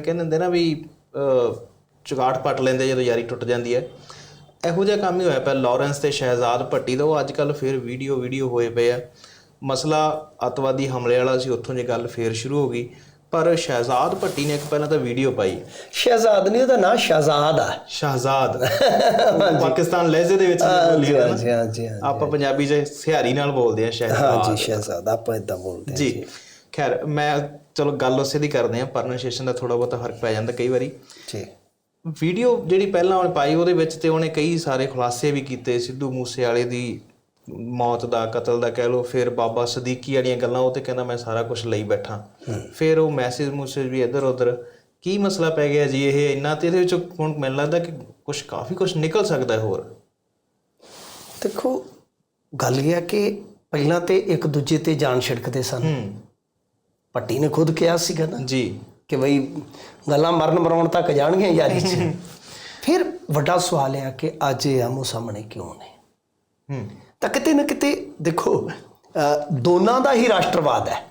ਕਹਿੰਦੇ ਹੁੰਦੇ ਨਾ ਵੀ ਚੁਗਾਟ ਪੱਟ ਲੈਂਦੇ ਜਦੋਂ ਯਾਰੀ ਟੁੱਟ ਜਾਂਦੀ ਹੈ। ਇਹੋ ਜਿਹਾ ਕੰਮ ਹੀ ਹੋਇਆ ਪਿਆ ਲਾਰੈਂਸ ਤੇ ਸ਼ਹਿਜ਼ਾਦ ਭੱਟੀ ਦਾ। ਉਹ ਅੱਜ ਕੱਲ ਫਿਰ ਵੀਡੀਓ ਵੀਡੀਓ ਹੋਏ ਪਏ ਆ। ਮਸਲਾ ਅਤਵਾਦੀ ਹਮਲੇ ਵਾਲਾ ਸੀ ਉੱਥੋਂ ਜੇ ਗੱਲ ਫੇਰ ਸ਼ੁਰੂ ਹੋ ਗਈ। ਪਰ ਸ਼ਹਿਜ਼ਾਦ ਭੱਟੀ ਨੇ ਇੱਕ ਪਹਿਲਾਂ ਤਾਂ ਵੀਡੀਓ ਪਾਈ। ਸ਼ਹਿਜ਼ਾਦ ਨਹੀਂ ਉਹਦਾ ਨਾਂ ਸ਼ਹਿਜ਼ਾਦ ਆ। ਸ਼ਹਿਜ਼ਾਦ। ਪਾਕਿਸਤਾਨ ਲਹਿਜ਼ੇ ਦੇ ਵਿੱਚ ਬੋਲੀ ਹੈ ਹਾਂਜੀ ਹਾਂਜੀ। ਆਪਾਂ ਪੰਜਾਬੀ 'ਚ ਸਿਹਾਰੀ ਨਾਲ ਬੋਲਦੇ ਆ ਸ਼ਹਿਜ਼ਾਦ। ਹਾਂਜੀ ਸ਼ਹਿਜ਼ਾਦ ਆਪਾਂ ਇਦਾਂ ਬੋਲਦੇ ਹਾਂ ਜੀ। ਖੈਰ ਮੈਂ ਚਲੋ ਗੱਲ ਉਸੇ ਦੀ ਕਰਦੇ ਆ ਪ੍ਰੋਨਾਂਸੀਏਸ਼ਨ ਦਾ ਥੋੜਾ ਬਹੁਤਾ ਫ਼ਰਕ ਪੈ ਜਾਂਦਾ ਕਈ ਵਾਰੀ। ਜੀ ਵੀਡੀਓ ਜਿਹੜੀ ਪਹਿਲਾਂ ਉਹਨੇ ਪਾਈ ਉਹਦੇ ਵਿੱਚ ਤੇ ਉਹਨੇ ਕਈ ਸਾਰੇ ਖੁਲਾਸੇ ਵੀ ਕੀਤੇ ਸਿੱਧੂ ਮੂਸੇ ਵਾਲੇ ਦੀ ਮੌਤ ਦਾ ਕਤਲ ਦਾ ਕਹਿ ਲਓ ਫਿਰ ਬਾਬਾ ਸਦੀਕੀ ਵਾਲੀਆਂ ਗੱਲਾਂ ਉਹ ਤੇ ਕਹਿੰਦਾ ਮੈਂ ਸਾਰਾ ਕੁਝ ਲਈ ਬੈਠਾ। ਫਿਰ ਉਹ ਮੈਸੇਜ ਮੂਸੇਜ ਵੀ ਇੱਧਰ ਉੱਧਰ ਕੀ ਮਸਲਾ ਪੈ ਗਿਆ ਜੀ ਇਹ ਇੰਨਾ ਤੇ ਇਹਦੇ ਵਿੱਚ ਹੁਣ ਮੈਨੂੰ ਲੱਗਦਾ ਕਿ ਕੁਝ ਕਾਫੀ ਕੁਝ ਨਿਕਲ ਸਕਦਾ ਹੈ ਹੋਰ। ਦੇਖੋ ਗੱਲ ਇਹ ਹੈ ਕਿ ਪਹਿਲਾਂ ਤੇ ਇੱਕ ਦੂਜੇ ਤੇ ਜਾਨ ਛਿੜਕਦੇ ਸਨ। ਪੱਟੀ ਨੇ ਖੁਦ ਕਿਹਾ ਸੀਗਾ ਨਾ ਜੀ। ਕਿ ਬਈ ਗੱਲਾਂ ਮਰਨ ਮਰਾਉਣ ਤੱਕ ਜਾਣਗੀਆਂ ਯਾਰੀ 'ਚ ਫਿਰ ਵੱਡਾ ਸਵਾਲ ਹੈ ਕਿ ਅੱਜ ਇਹ ਆਮੋ ਸਾਹਮਣੇ ਕਿਉਂ ਨੇ? ਹੂੰ। ਤਾਂ ਕਿਤੇ ਨਾ ਕਿਤੇ ਦੇਖੋ ਦੋਨਾਂ ਦਾ ਹੀ ਰਾਸ਼ਟਰਵਾਦ ਹੈ।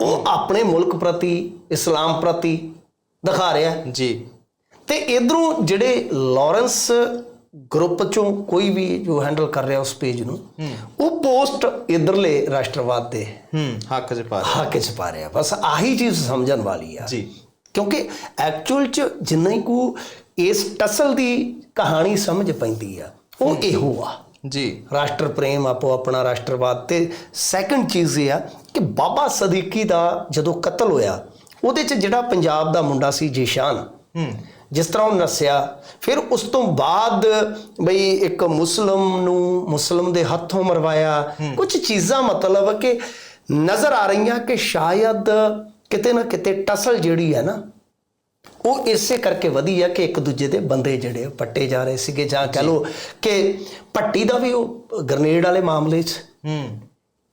ਉਹ ਆਪਣੇ ਮੁਲਕ ਪ੍ਰਤੀ ਇਸਲਾਮ ਪ੍ਰਤੀ ਦਿਖਾ ਰਿਹਾ ਜੀ। ਤੇ ਇਧਰੋਂ ਜਿਹੜੇ ਲਾਰੈਂਸ ਗਰੁੱਪ ਚੋਂ ਕੋਈ ਵੀ ਜੋ ਹੈਂਡਲ ਕਰ ਰਿਹਾ ਉਸ ਪੇਜ ਨੂੰ ਉਹ ਪੋਸਟ ਇਧਰਲੇ ਰਾਸ਼ਟਰਵਾਦ ਦੇ ਹੱਕ 'ਚ ਪਾ ਹੱਕ ਚ ਪਾ ਰਿਹਾ। ਬਸ ਆਹੀ ਚੀਜ਼ ਸਮਝਣ ਵਾਲੀ ਆ। ਜੀ। ਕਿਉਂਕਿ ਐਕਚੁਅਲ ਚ ਜਿੰਨਾ ਹੀ ਕੋ ਇਸ ਟਸਲ ਦੀ ਕਹਾਣੀ ਸਮਝ ਪੈਂਦੀ ਆ ਉਹ ਇਹੋ ਆ। ਜੀ। ਰਾਸ਼ਟਰ ਪ੍ਰੇਮ ਆਪੋ ਆਪਣਾ ਰਾਸ਼ਟਰਵਾਦ ਤੇ ਸੈਕੰਡ ਚੀਜ਼ ਇਹ ਆ ਕਿ ਬਾਬਾ ਸਦੀਕੀ ਦਾ ਜਦੋਂ ਕਤਲ ਹੋਇਆ ਉਹਦੇ ਚ ਜਿਹੜਾ ਪੰਜਾਬ ਦਾ ਮੁੰਡਾ ਸੀ ਜੀਸ਼ਾਨ ਹੂੰ। ਜਿਸ ਤਰ੍ਹਾਂ ਉਹ ਨਸਿਆ ਫਿਰ ਉਸ ਤੋਂ ਬਾਅਦ ਬਈ ਇੱਕ ਮੁਸਲਮ ਨੂੰ ਮੁਸਲਮ ਦੇ ਹੱਥੋਂ ਮਰਵਾਇਆ। ਕੁਝ ਚੀਜ਼ਾਂ ਮਤਲਬ ਕਿ ਨਜ਼ਰ ਆ ਰਹੀਆਂ ਕਿ ਸ਼ਾਇਦ ਕਿਤੇ ਨਾ ਕਿਤੇ ਟਸਲ ਜਿਹੜੀ ਹੈ ਨਾ ਉਹ ਇਸੇ ਕਰਕੇ ਵਧੀ ਹੈ ਕਿ ਇੱਕ ਦੂਜੇ ਦੇ ਬੰਦੇ ਜਿਹੜੇ ਆ ਪੱਟੇ ਜਾ ਰਹੇ ਸੀਗੇ ਜਾਂ ਕਹ ਲੋ ਕਿ ਪੱਟੀ ਦਾ ਵੀ ਉਹ ਗ੍ਰਨੇਡ ਵਾਲੇ ਮਾਮਲੇ 'ਚ। ਹੂੰ।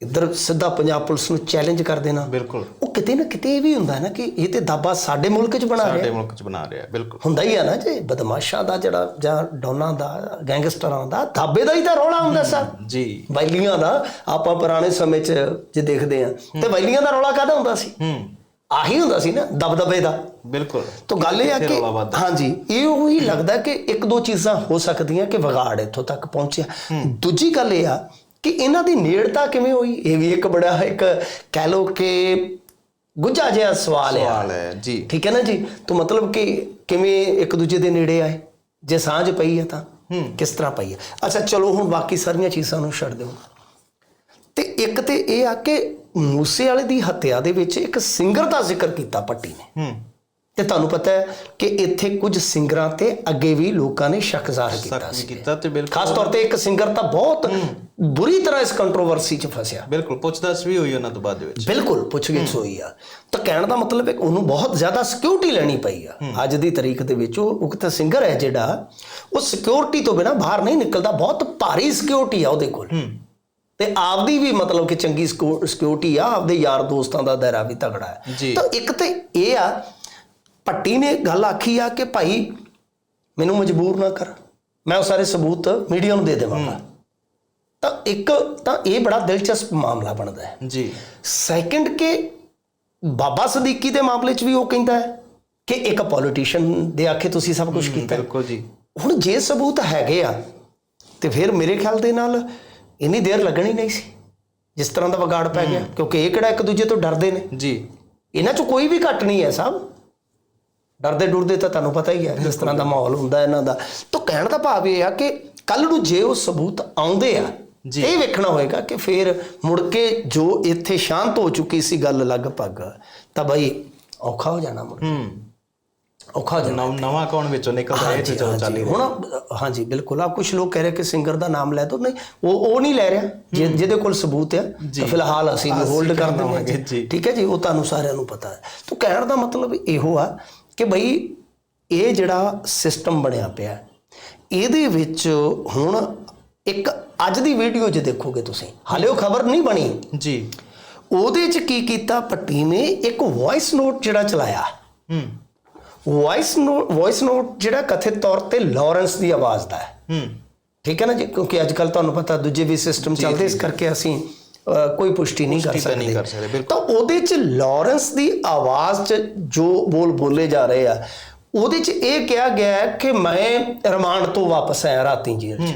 ਇੱਧਰ ਸਿੱਧਾ ਪੰਜਾਬ ਪੁਲਿਸ ਨੂੰ ਚੈਲੰਜ ਕਰ ਦੇਣਾ। ਬਿਲਕੁਲ। ਕਿਤੇ ਨਾ ਕਿਤੇ ਇਹ ਵੀ ਹੁੰਦਾ ਨਾ ਕਿ ਇਹ ਤੇ ਦਾਬਾ ਸਾਡੇ ਮੁਲਕ 'ਚ ਬਣਾ ਰਿਹਾ। ਸਾਡੇ ਮੁਲਕ 'ਚ ਬਣਾ ਰਿਹਾ ਬਿਲਕੁਲ। ਹੁੰਦਾ ਹੀ ਆ ਨਾ ਜੇ ਬਦਮਾਸ਼ਾਂ ਦਾ ਜਿਹੜਾ ਜਾਂ ਡੋਨਾਂ ਦਾ ਗੈਂਗਸਟਰਾਂ ਦਾ ਦਾਬੇ ਦਾ ਹੀ ਤਾਂ ਰੌਲਾ ਹੁੰਦਾ ਸਰ ਜੀ। ਵੈਲੀਆਂ ਦਾ ਆਪਾਂ ਪੁਰਾਣੇ ਸਮੇਂ 'ਚ ਜੇ ਦੇਖਦੇ ਆ ਤੇ ਵੈਲੀਆਂ ਦਾ ਰੌਲਾ ਕਾਹਦਾ ਹੁੰਦਾ ਸੀ? ਹੂੰ। ਆਹੀ ਹੁੰਦਾ ਸੀ ਨਾ ਦਬਦਬੇ ਦਾ। ਬਿਲਕੁਲ। ਤਾਂ ਗੱਲ ਇਹ ਆ ਕਿ। ਹਾਂਜੀ ਇਹ ਉਹੀ ਲੱਗਦਾ ਕਿ ਇੱਕ ਦੋ ਚੀਜ਼ਾਂ ਹੋ ਸਕਦੀਆਂ ਕਿ ਵਿਗਾੜ ਇੱਥੋਂ ਤੱਕ ਪਹੁੰਚਿਆ। ਦੂਜੀ ਗੱਲ ਇਹ ਆ ਕਿ ਇਹਨਾਂ ਦੀ ਨੇੜਤਾ ਕਿਵੇਂ ਹੋਈ? ਇਹ ਵੀ ਇੱਕ ਬੜਾ ਇੱਕ ਕਹਿ ਲੋ ਕਿ ਗੁੱਝਾ ਜਿਹਾ ਸਵਾਲ ਆ। ਸਵਾਲ ਹੈ ਜੀ। ਠੀਕ ਹੈ ਨਾ ਜੀ? ਤਾਂ ਮਤਲਬ ਕਿ ਕਿਵੇਂ ਇੱਕ ਦੂਜੇ ਦੇ ਨੇੜੇ ਆਏ? ਜੇ ਸਾਂਝ ਪਈ ਹੈ ਤਾਂ ਕਿਸ ਤਰ੍ਹਾਂ ਪਈ ਹੈ? ਅੱਛਾ ਚਲੋ ਹੁਣ ਬਾਕੀ ਸਾਰੀਆਂ ਚੀਜ਼ਾਂ ਨੂੰ ਛੱਡ ਦਿਓ। ਤੇ ਇੱਕ ਤੇ ਇਹ ਆ ਕਿ ਮੂਸੇ ਵਾਲੇ ਦੀ ਹੱਤਿਆ ਦੇ ਵਿੱਚ ਇੱਕ ਸਿੰਗਰ ਦਾ ਜ਼ਿਕਰ ਕੀਤਾ ਪੱਟੀ ਨੇ। ਹੂੰ। ਤੇ ਤੁਹਾਨੂੰ ਪਤਾ ਹੈ ਕਿ ਇੱਥੇ ਕੁਝ ਸਿੰਗਰਾਂ ਤੇ ਅੱਗੇ ਵੀ ਲੋਕਾਂ ਨੇ ਸ਼ੱਕ ਜ਼ਾਹਰ ਕੀਤਾ ਸੀ। ਕੀਤਾ ਤੇ ਬਿਲਕੁਲ। ਖਾਸ ਤੌਰ ਤੇ ਇੱਕ ਸਿੰਗਰ ਤਾਂ ਬਹੁਤ ਬੁਰੀ ਤਰ੍ਹਾਂ ਇਸ ਕੰਟਰੋਵਰਸੀ 'ਚ ਫਸਿਆ। ਬਿਲਕੁਲ ਪੁੱਛਦਾਸ ਵੀ ਹੋਈ ਉਹਨਾਂ ਤੋਂ ਬਾਅਦ ਵਿੱਚ। ਬਿਲਕੁਲ ਪੁੱਛਗਿੱਛ ਹੋਈ ਆ। ਤਾਂ ਕਹਿਣ ਦਾ ਮਤਲਬ ਹੈ ਕਿ ਉਹਨੂੰ ਬਹੁਤ ਜ਼ਿਆਦਾ ਸਿਕਿਉਰਿਟੀ ਲੈਣੀ ਪਈ ਆ। ਅੱਜ ਦੀ ਤਾਰੀਖ ਦੇ ਵਿੱਚ ਉਹ ਉਕਤ ਸਿੰਗਰ ਹੈ ਜਿਹੜਾ ਉਹ ਸਿਕਿਉਰਿਟੀ ਤੋਂ ਬਿਨਾ ਬਾਹਰ ਨਹੀਂ ਨਿਕਲਦਾ ਬਹੁਤ ਭਾਰੀ ਸਿਕਿਉਰਿਟੀ ਆ ਉਹਦੇ ਕੋਲ। ਤੇ ਆਪਦੀ ਵੀ ਮਤਲਬ ਕਿ ਚੰਗੀ ਸਿਕਿਉਰਿਟੀ ਆ ਆਪਦੇ ਯਾਰ ਦੋਸਤਾਂ ਦਾ ਦਾਇਰਾ ਵੀ ਤਗੜਾ ਹੈ। ਤਾਂ ਇੱਕ ਤੇ ਇਹ ਆ ਪੱਟੀ ਨੇ ਗੱਲ ਆਖੀ ਆ ਕਿ ਭਾਈ ਮੈਨੂੰ ਮਜਬੂਰ ਨਾ ਕਰ। ਮੈਂ ਉਹ ਸਾਰੇ ਸਬੂਤ ਮੀਡੀਆ ਨੂੰ ਦੇ ਦੇਵਾਂਗਾ। ਤਾਂ ਇੱਕ ਤਾਂ ਇਹ ਬੜਾ ਦਿਲਚਸਪ ਮਾਮਲਾ ਬਣਦਾ ਹੈ। ਜੀ। ਸੈਕੰਡ ਕਿ ਬਾਬਾ ਸਦੀਕੀ ਦੇ ਮਾਮਲੇ 'ਚ ਵੀ ਉਹ ਕਹਿੰਦਾ ਹੈ ਕਿ ਇੱਕ ਪੋਲੀਟੀਸ਼ੀਅਨ ਦੇ ਆਖੇ ਤੁਸੀਂ ਸਭ ਕੁਝ ਕੀਤਾ ਬਿਲਕੁਲ ਜੀ। ਹੁਣ ਜੇ ਸਬੂਤ ਹੈਗੇ ਆ ਤੇ ਫਿਰ ਮੇਰੇ ਖਿਆਲ ਦੇ ਨਾਲ ਇੰਨੀ ਦੇਰ ਲੱਗਣੀ ਨਹੀਂ ਸੀ ਜਿਸ ਤਰ੍ਹਾਂ ਦਾ ਵਿਗਾੜ ਪੈ ਗਿਆ। ਕਿਉਂਕਿ ਇਹ ਕਿਹੜਾ ਇੱਕ ਦੂਜੇ ਤੋਂ ਡਰਦੇ ਨੇ। ਜੀ। ਇਹਨਾਂ 'ਚ ਕੋਈ ਵੀ ਘੱਟ ਨਹੀਂ ਹੈ ਸਾਹਿਬ। ਡਰਦੇ ਡੁਰਦੇ ਤਾਂ ਤੁਹਾਨੂੰ ਪਤਾ ਹੀ ਹੈ ਜਿਸ ਤਰ੍ਹਾਂ ਦਾ ਮਾਹੌਲ ਹੁੰਦਾ ਇਹਨਾਂ ਦਾ। ਤਾਂ ਕਹਿਣ ਦਾ ਭਾਵ ਇਹ ਆ ਕਿ ਕੱਲ ਨੂੰ ਜੇ ਉਹ ਸਬੂਤ ਆਉਂਦੇ ਆ ਜੀ। ਇਹ ਵੇਖਣਾ ਹੋਏਗਾ ਕਿ ਫਿਰ ਮੁੜ ਕੇ ਜੋ ਇੱਥੇ ਸ਼ਾਂਤ ਹੋ ਚੁੱਕੀ ਸੀ ਗੱਲ ਲਗਭਗ ਤਾਂ ਬਈ ਔਖਾ ਹੋ ਜਾਣਾ ਮੁੜ ਹੂੰ। ਔਖਾ ਹੋ ਜਾਣਾ। ਨਵ- ਕੌਣ ਵਿੱਚੋਂ ਨਿਕਲਦਾ ਇਹ ਚ ਚਲੋ ਹੀ ਹੁਣ ਹਾਂਜੀ ਬਿਲਕੁਲ। ਆ ਕੁਝ ਲੋਕ ਕਹਿ ਰਹੇ ਕਿ ਸਿੰਗਰ ਦਾ ਨਾਮ ਲੈ ਦੋ। ਨਹੀਂ ਉਹ ਉਹ ਨਹੀਂ ਲੈ ਰਿਹਾ। ਜਿਹਦੇ ਕੋਲ ਸਬੂਤ ਹੈ ਤਾਂ ਫਿਲਹਾਲ ਅਸੀਂ ਵੀ ਹੋਲਡ ਕਰ ਦੇਵਾਂਗੇ ਜੀ। ਠੀਕ ਹੈ ਜੀ ਉਹ ਤੁਹਾਨੂੰ ਸਾਰਿਆਂ ਨੂੰ ਪਤਾ ਹੈ। ਤਾਂ ਕਹਿਣ ਦਾ ਮਤਲਬ ਇਹੋ ਆ ਕਿ ਬਈ ਇਹ ਜਿਹੜਾ ਸਿਸਟਮ ਬਣਿਆ ਪਿਆ ਇਹਦੇ ਵਿੱਚ ਹੁਣ ਇੱਕ ਅੱਜ ਦੀ ਵੀਡੀਓ ਜੇ ਦੇਖੋਗੇ ਤੁਸੀਂ। ਹਾਲੇ ਉਹ ਖਬਰ ਨਹੀਂ ਬਣੀ। ਜੀ। ਉਹਦੇ 'ਚ ਕੀ ਕੀਤਾ ਪੱਟੀ ਨੇ? ਇੱਕ ਵੌਇਸ ਨੋਟ ਜਿਹੜਾ ਚਲਾਇਆ। ਹੂੰ। ਵੌਇਸ ਨੋਟ ਵੌਇਸ ਨੋਟ ਜਿਹੜਾ ਕਥਿਤ ਤੌਰ ਤੇ ਲਾਰੈਂਸ ਦੀ ਆਵਾਜ਼ ਦਾ ਹੈ। ਹੂੰ। ਠੀਕ ਹੈ ਨਾ ਜੀ? ਕਿਉਂਕਿ ਅੱਜ ਕੱਲ ਤੁਹਾਨੂੰ ਪਤਾ ਦੂਜੇ ਵੀ ਸਿਸਟਮ ਚੱਲਦੇ ਇਸ ਕਰਕੇ ਅਸੀਂ ਕੋਈ ਪੁਸ਼ਟੀ ਨਹੀਂ ਕਰ ਨਹੀਂ ਸਕਦੇ। ਕਰ ਸਕਦੇ, ਬਿਲਕੁਲ। ਤਾਂ ਉਹਦੇ ਚ ਲਾਰੈਂਸ ਦੀ ਆਵਾਜ਼ ਚ ਜੋ ਬੋਲ ਬੋਲੇ ਜਾ ਰਹੇ ਆ ਉਹਦੇ ਚ ਇਹ ਕਿਹਾ ਗਿਆ ਕਿ ਮੈਂ ਰਿਮਾਂਡ ਤੋਂ ਵਾਪਸ ਆਇਆ ਰਾਤੀ ਜੇਲ੍ਹ ਚ।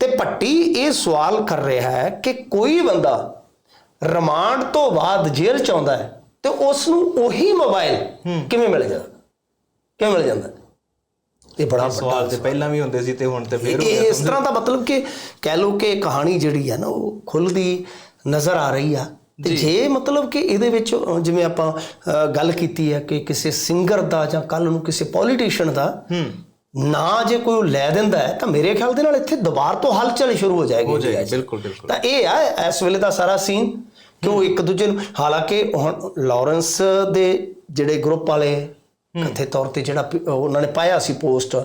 ਤੇ ਭੱਟੀ ਇਹ ਸਵਾਲ ਕਰ ਰਿਹਾ ਹੈ ਕਿ ਕੋਈ ਬੰਦਾ ਰਿਮਾਂਡ ਤੋਂ ਬਾਅਦ ਜੇਲ੍ਹ ਚ ਆਉਂਦਾ ਹੈ ਤੇ ਉਸ ਨੂੰ ਉਹੀ ਮੋਬਾਈਲ ਕਿਵੇਂ ਮਿਲ ਜਾਂਦਾ? ਕਿਵੇਂ ਮਿਲ ਜਾਂਦਾ? ਇਹ ਬੜਾ ਸਵਾਲ ਤੇ ਪਹਿਲਾਂ ਵੀ ਹੁੰਦੇ ਸੀ ਤੇ ਹੁਣ ਤੇ ਫੇਰ ਹੋ ਇਹ ਗਿਆ ਇਸ ਤਰ੍ਹਾਂ ਦਾ ਮਤਲਬ ਕਿ ਕਹਿ ਲੋ ਕਿ ਕਹਾਣੀ ਜਿਹੜੀ ਹੈ ਨਾ ਉਹ ਖੁੱਲਦੀ ਨਜ਼ਰ ਆ ਰਹੀ ਆ। ਤੇ ਜੇ। ਮਤਲਬ ਕਿ ਇਹਦੇ ਵਿੱਚ ਜਿਵੇਂ ਆਪਾਂ ਗੱਲ ਕੀਤੀ ਹੈ ਕਿ ਕਿਸੇ ਸਿੰਗਰ ਦਾ ਜਾਂ ਕੱਲ ਨੂੰ ਕਿਸੇ ਪੋਲੀਟੀਸ਼ੀਅਨ ਦਾ ਨਾ ਜੇ ਕੋਈ ਲੈ ਦਿੰਦਾ ਹੈ ਤਾਂ ਮੇਰੇ ਖਿਆਲ ਦੇ ਨਾਲ ਇੱਥੇ ਦੁਬਾਰ ਤੋਂ ਹਲਚਲ ਸ਼ੁਰੂ ਹੋ ਜਾਏਗੀ ਹੋ ਜਾਏਗੀ। ਬਿਲਕੁਲ ਬਿਲਕੁਲ। ਤਾਂ ਇਹ ਆ ਇਸ ਵੇਲੇ ਦਾ ਸਾਰਾ ਸੀਨ ਕਿ ਉਹ ਇੱਕ ਦੂਜੇ ਨੂੰ ਹਾਲਾਂਕਿ ਹੁਣ ਲਾਰੈਂਸ ਦੇ ਜਿਹੜੇ ਗਰੁੱਪ ਵਾਲੇ ਕਥੇ ਤੌਰ ਤੇ ਜਿਹੜਾ ਉਹਨਾਂ ਨੇ ਪਾਇਆ ਸੀ ਪੋਸਟ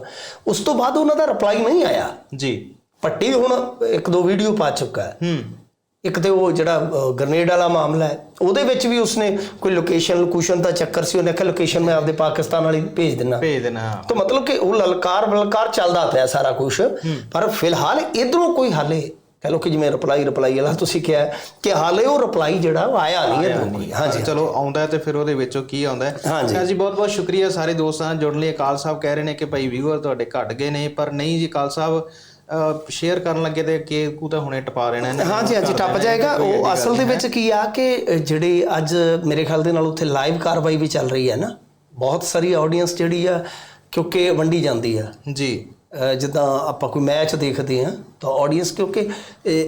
ਉਸ ਤੋਂ ਬਾਅਦ ਉਹਨਾਂ ਦਾ ਰਿਪਲਾਈ ਨਹੀਂ ਆਇਆ। ਜੀ। ਪੱਟੀ ਹੁਣ ਇੱਕ ਦੋ ਵੀਡੀਓ ਪਾ ਚੁੱਕਾ ਹੈ। ਹੂੰ। ਇੱਕ ਤੇ ਉਹ ਜਿਹੜਾ ਗ੍ਰਨੇਡ ਵਾਲਾ ਮਾਮਲਾ ਹੈ ਉਹਦੇ ਵਿੱਚ ਵੀ ਉਸਨੇ ਕੋਈ ਲੋਕੇਸ਼ਨ ਲੋਕੇਸ਼ਨ ਦਾ ਚੱਕਰ ਸੀ ਉਹਨੇ ਕਿਹਾ ਲੋਕੇਸ਼ਨ ਮੈਂ ਆਪਦੇ ਪਾਕਿਸਤਾਨ ਵਾਲੀ ਭੇਜ ਦਿੰਨਾ ਭੇਜ ਦੇਣਾ ਤਾਂ ਮਤਲਬ ਕਿ ਉਹ ਲਲਕਾਰ ਬਲਕਾਰ ਚੱਲਦਾ ਪਿਆ ਸਾਰਾ ਕੁਝ ਪਰ ਫਿਲਹਾਲ ਇਧਰੋਂ ਕੋਈ ਹਾਲੇ ਕਹ ਲੋ ਕਿ ਜਿਵੇਂ ਰਿਪਲਾਈ ਰਿਪਲਾਈ ਵਾਲਾ ਤੁਸੀਂ ਕਿਹਾ ਕਿ ਹਾਲੇ ਉਹ ਰਿਪਲਾਈ ਜਿਹੜਾ ਆਇਆ ਨਹੀਂ ਹੈ ਕੋਈ। ਹਾਂਜੀ ਚਲੋ ਆਉਂਦਾ ਤੇ ਫਿਰ ਉਹਦੇ ਵਿੱਚੋਂ ਕੀ ਆਉਂਦਾ। ਖੈਰ ਜੀ ਬਹੁਤ ਬਹੁਤ ਸ਼ੁਕਰੀਆ ਸਾਰੇ ਦੋਸਤਾਂ ਨਾਲ ਜੁੜਨ ਲਈ ਅਕਾਲ ਸਾਹਿਬ ਕਹਿ ਰਹੇ ਨੇ ਕਿ ਭਾਈ ਵੀਵਰ ਤੁਹਾਡੇ ਘਟ ਗਏ ਨੇ ਪਰ ਨਹੀਂ ਜੀ ਅਕਾਲ ਸਾਹਿਬ ਸ਼ੇਅਰ ਕਰਨ ਲੱਗੇ ਤੇ ਕੇ ਕੂ ਤਾਂ ਹੁਣੇ ਟਪਾ ਰਹਿਣਾ ਇਹਨੇ। ਹਾਂਜੀ ਹਾਂਜੀ ਟੱਪ ਜਾਏਗਾ। ਉਹ ਅਸਲ ਦੇ ਵਿੱਚ ਕੀ ਆ ਕਿ ਜਿਹੜੇ ਅੱਜ ਮੇਰੇ ਖਿਆਲ ਦੇ ਨਾਲ ਉੱਥੇ ਲਾਈਵ ਕਾਰਵਾਈ ਵੀ ਚੱਲ ਰਹੀ ਹੈ ਨਾ। ਬਹੁਤ ਸਾਰੀ ਆਡੀਅנס ਜਿਹੜੀ ਆ ਕਿਉਂਕਿ ਵੰਡੀ ਜਾਂਦੀ ਆ। ਜੀ। ਜਿੱਦਾਂ ਆਪਾਂ ਕੋਈ ਮੈਚ ਦੇਖਦੇ ਆ ਤਾਂ ਆਡੀਅנס ਕਿਉਂਕਿ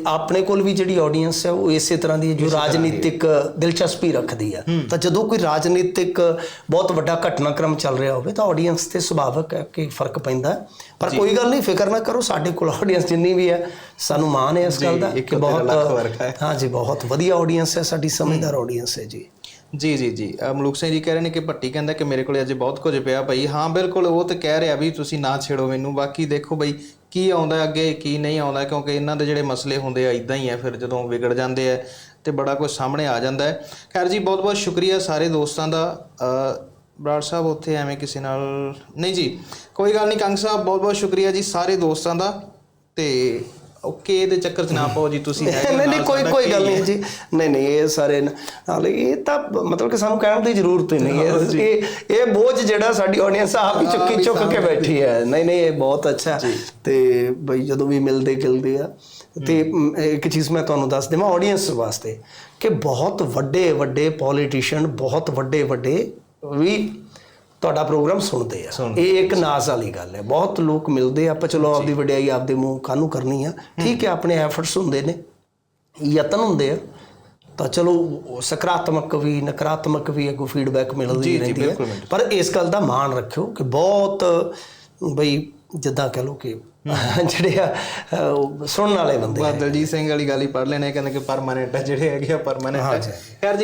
ਆਪਣੇ ਕੋਲ ਵੀ ਜਿਹੜੀ ਆਡੀਅנס ਹੈ ਉਹ ਇਸੇ ਤਰ੍ਹਾਂ ਦੀ ਜੋ ਰਾਜਨੀਤਿਕ ਦਿਲਚਸਪੀ ਰੱਖਦੀ ਆ ਤਾਂ ਜਦੋਂ ਕੋਈ ਰਾਜਨੀਤਿਕ ਬਹੁਤ ਵੱਡਾ ਘਟਨਾਕ੍ਰਮ ਚੱਲ ਰਿਹਾ ਹੋਵੇ ਤਾਂ ਆਡੀਅנס ਤੇ ਸੁਭਾਵਕ ਹੈ ਕਿ ਫ਼ਰਕ ਪੈਂਦਾ ਪਰ ਕੋਈ ਗੱਲ ਨਹੀਂ ਫਿਕਰ ਨਾ ਕਰੋ ਸਾਡੇ ਕੋਲ ਆਡੀਅנס ਜਿੰਨੀ ਵੀ ਹੈ ਸਾਨੂੰ ਮਾਣ ਹੈ ਇਸ ਗੱਲ ਦਾ ਕਿ ਬਹੁਤ ਹਾਂ। ਜੀ ਬਹੁਤ ਵਧੀਆ ਆਡੀਅנס ਹੈ ਸਾਡੀ ਸਮਝਦਾਰ ਆਡੀਅנס ਹੈ ਜੀ। ਜੀ ਜੀ ਜੀ। ਅ, ਮਲੂਕ ਸਿੰਘ ਜੀ ਕਹਿ ਰਹੇ ਨੇ ਕਿ ਭੱਟੀ ਕਹਿੰਦਾ ਕਿ ਮੇਰੇ ਕੋਲੇ ਅਜੇ ਬਹੁਤ ਕੁਝ ਪਿਆ ਭਾਈ। ਹਾਂ ਬਿਲਕੁਲ ਉਹ ਤੇ ਕਹਿ ਰਿਹਾ ਵੀ ਤੁਸੀਂ ਨਾ ਛੇੜੋ ਮੈਨੂੰ। ਬਾਕੀ ਦੇਖੋ ਬਈ ਕੀ ਆਉਂਦਾ ਅੱਗੇ ਕੀ ਨਹੀਂ ਆਉਂਦਾ ਕਿਉਂਕਿ ਇਹਨਾਂ ਦੇ ਜਿਹੜੇ ਮਸਲੇ ਹੁੰਦੇ ਆ ਇਦਾਂ ਹੀ ਆ ਫਿਰ ਜਦੋਂ ਵਿਗੜ ਜਾਂਦੇ ਆ ਤੇ ਬੜਾ ਕੁਝ ਸਾਹਮਣੇ ਆ ਜਾਂਦਾ ਹੈ। ਖੈਰ ਜੀ ਬਹੁਤ ਬਹੁਤ ਸ਼ੁਕਰੀਆ ਸਾਰੇ ਦੋਸਤਾਂ ਦਾ। ਅ, ਬਰਾੜ ਸਾਹਿਬ ਉੱਥੇ ਐਵੇਂ ਕਿਸੇ ਨਾਲ ਨਹੀਂ ਜੀ। ਕੋਈ ਗੱਲ ਨਹੀਂ ਕੰਗ ਸਾਹਿਬ ਬਹੁਤ ਬਹੁਤ ਸ਼ੁਕਰੀਆ ਜੀ ਸਾਰੇ ਦੋਸਤਾਂ ਦਾ। ਤੇ ਓਕੇ ਦੇ ਚੱਕਰ 'ਚ ਨਾ ਪਾਓ ਜੀ ਤੁਸੀਂ ਨਹੀਂ ਨਹੀਂ ਕੋਈ ਕੋਈ ਗੱਲ ਨਹੀਂ ਜੀ। ਨਹੀਂ ਨਹੀਂ ਇਹ ਸਾਰੇ ਨਾਲ ਇਹ ਤਾਂ ਮਤਲਬ ਕਿ ਸਾਨੂੰ ਕਹਿਣ ਦੀ ਜ਼ਰੂਰਤ ਹੀ ਨਹੀਂ ਹੈ। ਇਹ ਇਹ ਬੋਝ ਜਿਹੜਾ ਸਾਡੀ ਆਡੀਅנס ਆਪ ਹੀ ਚੁੱਕੀ ਚੁੱਕ ਕੇ ਬੈਠੀ ਹੈ। ਨਹੀਂ ਨਹੀਂ ਇਹ ਬਹੁਤ ਅੱਛਾ। ਤੇ ਬਈ ਜਦੋਂ ਵੀ ਮਿਲਦੇ ਗਿਲਦੇ ਆ ਤੇ ਇੱਕ ਚੀਜ਼ ਮੈਂ ਤੁਹਾਨੂੰ ਦੱਸ ਦੇਵਾਂ ਆਡੀਅנס ਵਾਸਤੇ ਕਿ ਬਹੁਤ ਵੱਡੇ ਵੱਡੇ ਪੋਲੀਟੀਸ਼ੀਅਨ ਬਹੁਤ ਵੱਡੇ ਵੱਡੇ ਵੀ ਤੁਹਾਡਾ ਪ੍ਰੋਗਰਾਮ ਸੁਣਦੇ ਆ। ਇਹ ਇੱਕ ਨਾਜ਼ ਵਾਲੀ ਗੱਲ ਹੈ। ਬਹੁਤ ਲੋਕ ਮਿਲਦੇ ਆ ਆਪਾਂ ਚਲੋ ਆਪਦੀ ਵਡਿਆਈ ਆਪਦੇ ਮੂੰਹ ਕਾਹਨੂੰ ਕਰਨੀ ਆ। ਠੀਕ ਹੈ ਆਪਣੇ ਐਫਰਟਸ ਹੁੰਦੇ ਨੇ। ਯਤਨ ਹੁੰਦੇ ਆ। ਤਾਂ ਚਲੋ ਸਕਾਰਾਤਮਕ ਵੀ ਨਕਾਰਾਤਮਕ ਵੀ ਅੱਗੋਂ ਫੀਡਬੈਕ ਮਿਲਦੀ ਰਹਿੰਦੀ ਹੈ। ਪਰ ਇਸ ਗੱਲ ਦਾ ਮਾਣ ਰੱਖਿਓ ਕਿ ਬਹੁਤ ਬਈ ਜਿੱਦਾਂ ਕਹ ਲੋ ਕਿ ਜਿਹੜੇ ਆ ਸੁਣਨ ਵਾਲੇ ਬੰਦੇ ਬਾ ਦਲਜੀਤ ਸਿੰਘ ਵਾਲੀ ਗੱਲ ਹੀ ਪੜ ਲੈਣੇ ਕਹਿੰਦੇ ਕਿ ਪਰਮਾਨੈਂਟ ਆ ਜਿਹੜੇ ਹੈਗੇ ਆ ਪਰਮਾਨੈਂਟ ਜੀ